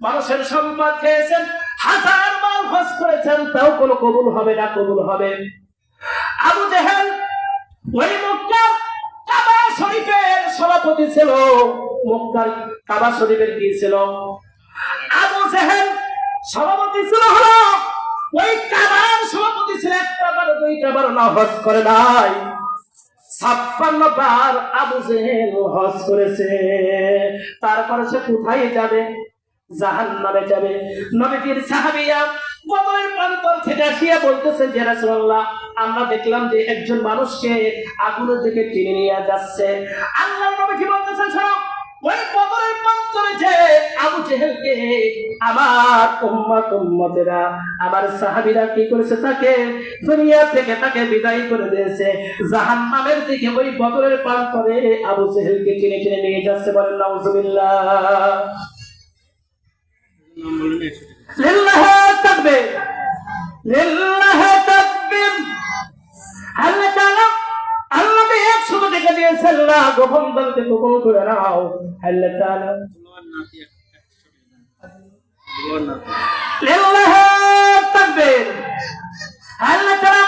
মানুষের সম্পদ খেয়েছেন, হাজার বার হজ করেছেন, তাও কোনো কবুল হবে না, কবুল হবে। আবু জেহেল ওই মক্কার কাবা শরীফের সভাপতি ছিল। মক্কার কাবা শরীফের কি ছিল? আবু জেহেল সভাপতি ছিল হলো, ওই কাবার সভাপতি ছিল, একটা বার, দুইটা বার না হজ করে নাই। ছাপ্পান্ন বার আবু জেহেল হজ করেছে। তারপরে সে কোথায় যাবে? জাহান নামে যাবে। নবীজির সাহাবিয়া আমরা সাহাবীরা কি করেছে তাকে দুনিয়া থেকে তাকে বিদায় করে দিয়েছে। জাহান্নামের দিকে ওই বদরের প্রান্তরে আবু জেহেলকে টেনে টেনে নিয়ে যাচ্ছে বলেন লিল্লাহ তাকবীর লিল্লাহ তাকবীর। আল্লাহ তাআলা আল্লাহ একশো টাকা দিয়েছে আল্লাহ গোপন দলকে গোপন করে নাও। আল্লাহ তাআলা লিল্লাহ তাকবীর। আল্লাহ তাআলা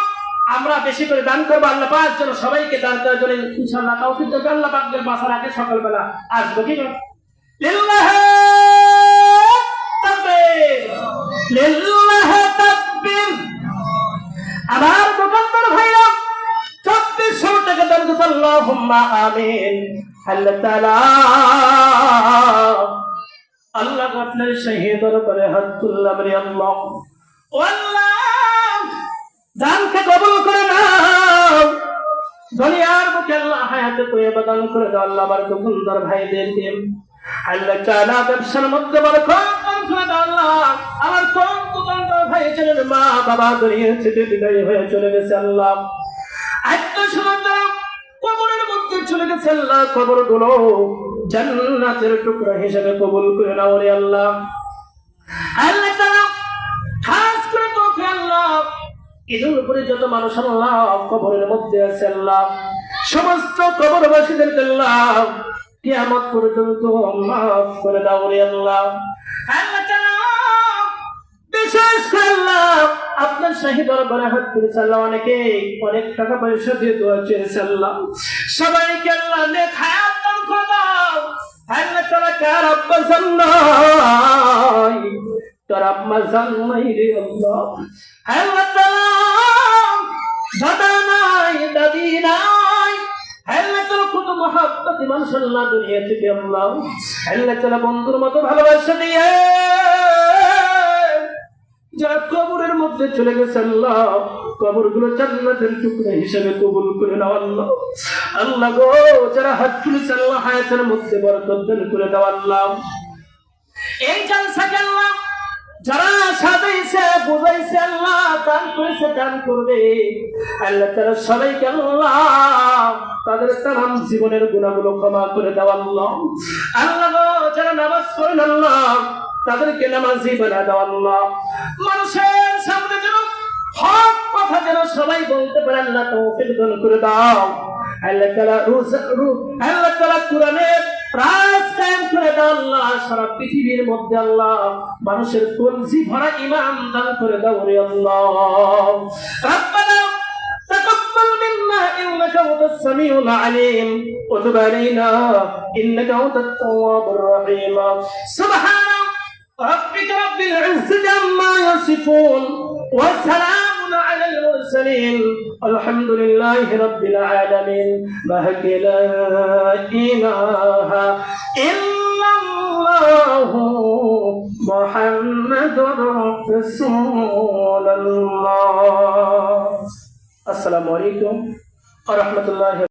আমরা বেশি করে দান করব, আল্লাহ পাক যেন সবাইকে দান করার জন্য ইনশাল্লাহ তৌফিক দেবে আল্লাহ বাসার আগে সকালবেলা আসব, কি লিল্লাহ আমার দোকানদার ভাইরা, চব্বিশশো টাকা দাম দিতে আল্লাহুম্মা আমিন। আল্লাহ তাআলা আল্লাহ আপনার শহীদর করে হাত তুললাম আল্লাহ। দানকে কবুল করে নাও। দুনিয়ার বুকে আল্লাহ হায়াতে তৈবা দান করে দাও, আল্লাহ আমার দোকানদার ভাইদেরকে আল্লাহ তাআলা ব্যবসার মধ্যে বরকত দান করে দাও, আল্লাহ। আমার কোন দোকানদার ভাই ছিলেন মা বাবা দুনিয়া বিদায় হয়ে চলে গেছে, আল্লাহ। আত্মা সমুদ্র কবরের মধ্যে চলে গেছে, আল্লাহ। কবরগুলো জান্নাতের টুকরা হিসেবে কবুল করে নাও রে, আল্লাহ। আল্লাহ ঈদের উপরে যত মানুষ আল্লাহ কবরের মধ্যে আছে আল্লাহ। সমস্ত কবরবাসীদের আল্লাহ কিয়ামত পর্যন্ত মাফ করে দাও রে আল্লাহ। আপনার শাহী দরবারে হাত অনেকে, অনেক টাকা পয়সা দিয়ে দোয়া সবাইকে আল্লাহ নেখায়াত দান করে দাও। কার আব্বা তোর জান্নাই রে আল্লাহ দাদা নাই, দাদি নাই। আল্লাহ তাআলা কত মহাব্বত মানুষ আল্লাহ। বন্ধুর মতো ভালোবাসা দিয়ে। যারা কবরের মধ্যে চলে গেছে আল্লাহ কবরগুলো জান্নাতের টুকরা হিসেবে কবুল করে নাও আল্লাহ। আল্লাহ গো, যারা হাত তুলেছে আল্লাহ, হায়াতের মধ্যে বরকত দান করে দাও এই জালসাকে আল্লাহ যারা বুঝাইছে আল্লাহ করবে। তাদের জীবনের করে যারা নামাজ তাদেরকে নামাজি বানা দাও আল্লাহ। মানুষের সামনে যেন হক কথা যেন সবাই বলতে পারে, আল্লাহ করে দাও। আল্লাহ রুজ আল্লাহ কোরআনের রাজ কায়েম করে দাও আল্লাহ সারা পৃথিবীর মধ্যে আল্লাহ মানুষের কলজি ভরা ইমান দান করে দাও রে আল্লাহ রব্বানা تقبل منا انك انت السميع العليم وتب علينا انك انت التواب الرحيم سبحان ربك رب العزة عما يصفون وسلام على المرسلين. الحمد لله رب العالمين. بهك لا إله إلا الله. محمد رسول الله. السلام عليكم ورحمة الله.